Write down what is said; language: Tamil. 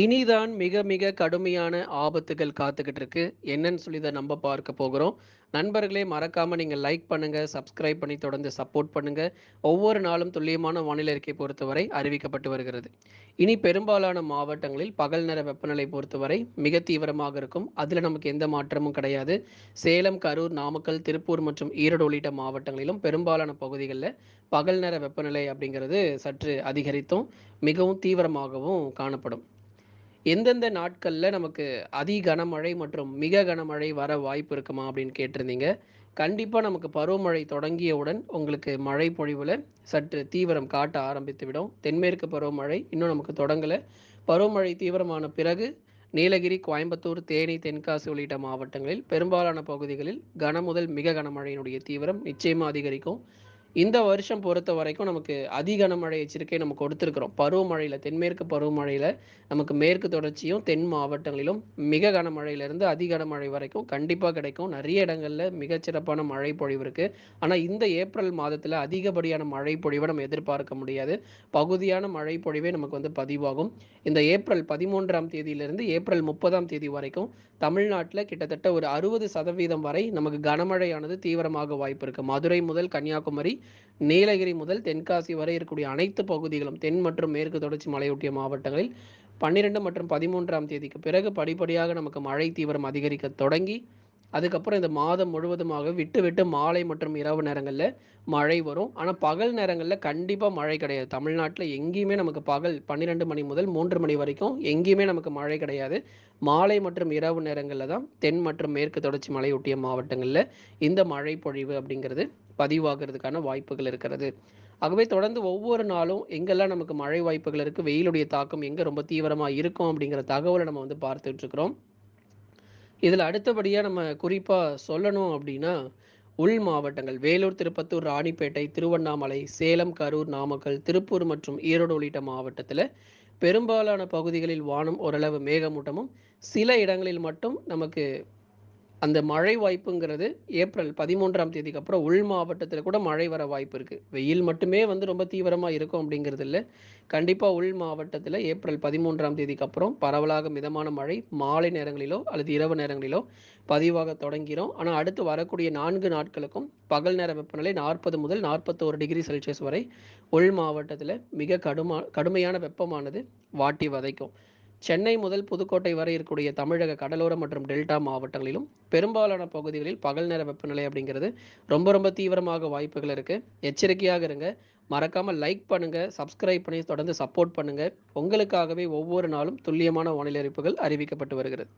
இனிதான் மிக மிக கடுமையான ஆபத்துகள் காத்துக்கிட்டு இருக்கு என்னன்னு சொல்லி இதை நம்ம பார்க்க போகிறோம். நண்பர்களே மறக்காம நீங்க லைக் பண்ணுங்க சப்ஸ்கிரைப் பண்ணி தொடர்ந்து சப்போர்ட் பண்ணுங்க. ஒவ்வொரு நாளும் துல்லியமான வானிலை அறிக்கை பொறுத்தவரை அறிவிக்கப்பட்டு வருகிறது. இனி பெரும்பாலான மாவட்டங்களில் பகல் நேர வெப்பநிலை பொறுத்தவரை மிக தீவிரமாக இருக்கும். அதுல நமக்கு எந்த மாற்றமும் கிடையாது. சேலம் கரூர் நாமக்கல் திருப்பூர் மற்றும் ஈரோடு உள்ளிட்ட மாவட்டங்களிலும் பெரும்பாலான பகுதிகளில் பகல் நேர வெப்பநிலை அப்படிங்கிறது சற்று அதிகரித்தும் மிகவும் தீவிரமாகவும் காணப்படும். எந்தெந்த நாட்களில் நமக்கு அதி கனமழை மற்றும் மிக கனமழை வர வாய்ப்பு இருக்குமா அப்படின்னு கேட்டிருந்தீங்க. கண்டிப்பாக நமக்கு பருவமழை தொடங்கியவுடன் உங்களுக்கு மழை பொழிவில் சற்று தீவிரம் காட்ட ஆரம்பித்து விடும் தென்மேற்கு பருவமழை இன்னும் நமக்கு தொடங்கலை. பருவமழை தீவிரமான பிறகு நீலகிரி கோயம்புத்தூர் தேனி தென்காசி உள்ளிட்ட மாவட்டங்களில் பெரும்பாலான பகுதிகளில் கன முதல் மிக கனமழையினுடைய தீவிரம் நிச்சயமாக அதிகரிக்கும். இந்த வருஷம் பொறுத்த வரைக்கும் நமக்கு அதி கனமழை எச்சரிக்கை நம்ம கொடுத்துருக்குறோம். பருவமழையில் தென்மேற்கு பருவமழையில் நமக்கு மேற்கு தொடர்ச்சியும் தென் மாவட்டங்களிலும் மிக கனமழையிலிருந்து அதி கனமழை வரைக்கும் கண்டிப்பாக கிடைக்கும். நிறைய இடங்களில் மிகச்சிறப்பான மழை பொழிவு இருக்குது ஆனால் இந்த ஏப்ரல் மாதத்தில் அதிகப்படியான மழை பொழிவை நம்ம எதிர்பார்க்க முடியாது. பகுதியான மழை பொழிவே நமக்கு வந்து பதிவாகும். இந்த ஏப்ரல் பதிமூன்றாம் தேதியிலிருந்து ஏப்ரல் முப்பதாம் தேதி வரைக்கும் தமிழ்நாட்டில் கிட்டத்தட்ட ஒரு அறுபது சதவீதம் வரை நமக்கு கனமழையானது தீவிரமாக வாய்ப்பு இருக்குது மதுரை முதல் கன்னியாகுமரி நீலகிரி முதல் தென்காசி வரை இருக்கக்கூடிய அனைத்து பகுதிகளும் தென் மற்றும் மேற்கு தொடர்ச்சி மலையொட்டிய மாவட்டங்களில் பன்னிரெண்டு மற்றும் பதிமூன்றாம் தேதிக்கு பிறகு படிப்படியாக நமக்கு மழை தீவிரம் அதிகரிக்க தொடங்கி அதுக்கப்புறம் இந்த மாதம் முழுவதுமாக விட்டு விட்டு மாலை மற்றும் இரவு நேரங்களில் மழை வரும். ஆனால் பகல் நேரங்களில் கண்டிப்பாக மழை கிடையாது. தமிழ்நாட்டில் எங்கேயுமே நமக்கு பகல் பன்னிரெண்டு மணி முதல் மூன்று மணி வரைக்கும் எங்கேயுமே நமக்கு மழை கிடையாது. மாலை மற்றும் இரவு நேரங்களில் தான் தென் மற்றும் மேற்கு தொடர்ச்சி மலையொட்டிய மாவட்டங்களில் இந்த மழை பொழிவு அப்படிங்கிறது பதிவாகிறதுக்கான வாய்ப்புகள் இருக்கிறது. ஆகவே தொடர்ந்து ஒவ்வொரு நாளும் எங்கெல்லாம் நமக்கு மழை வாய்ப்புகள் இருக்குது வெயிலுடைய தாக்கம் எங்கே ரொம்ப தீவிரமாக இருக்கும் அப்படிங்கிற தகவலை நம்ம வந்து பார்த்துட்ருக்குறோம் இருக்கிறோம். இதில் அடுத்தபடியாக நம்ம குறிப்பாக சொல்லணும் அப்படின்னா உள் மாவட்டங்கள். வேலூர் திருப்பத்தூர் ராணிப்பேட்டை திருவண்ணாமலை சேலம் கரூர் நாமக்கல் திருப்பூர் மற்றும் ஈரோடு உள்ளிட்ட மாவட்டத்தில் பெரும்பாலான பகுதிகளில் வானம் ஓரளவு மேகமூட்டமும் சில இடங்களில் மட்டும் நமக்கு அந்த மழை வாய்ப்புங்கிறது ஏப்ரல் பதிமூன்றாம் தேதிக்கு அப்புறம் உள் மாவட்டத்தில் கூட மழை வர வாய்ப்பு இருக்குது வெயில் மட்டுமே வந்து ரொம்ப தீவிரமாக இருக்கும் அப்படிங்கிறது இல்லை. கண்டிப்பாக உள் மாவட்டத்தில் ஏப்ரல் பதிமூன்றாம் தேதிக்கு அப்புறம் பரவலாக மிதமான மழை மாலை நேரங்களிலோ அல்லது இரவு நேரங்களிலோ பதிவாக தொடங்கிறோம் ஆனால் அடுத்து வரக்கூடிய நான்கு நாட்களுக்கும் பகல் நேர வெப்பநிலை நாற்பது முதல் நாற்பத்தோரு டிகிரி செல்சியஸ் வரை உள் மாவட்டத்தில் மிக கடுமா கடுமையான வெப்பமானது வாட்டி வதைக்கும். சென்னை முதல் புதுக்கோட்டை வரை இருக்கக்கூடிய தமிழக கடலோர மற்றும் டெல்டா மாவட்டங்களிலும் பெரும்பாலான பகுதிகளில் பகல் நேர வெப்பநிலை அப்படிங்கிறது ரொம்ப ரொம்ப தீவிரமாக வாய்ப்புகள் இருக்குது எச்சரிக்கையாக இருங்க. மறக்காமல் லைக் பண்ணுங்கள் சப்ஸ்கிரைப் பண்ணி தொடர்ந்து சப்போர்ட் பண்ணுங்கள் உங்களுக்காகவே ஒவ்வொரு நாளும் துல்லியமான வானிலை அறிவிப்புகள் அறிவிக்கப்பட்டு வருகிறது.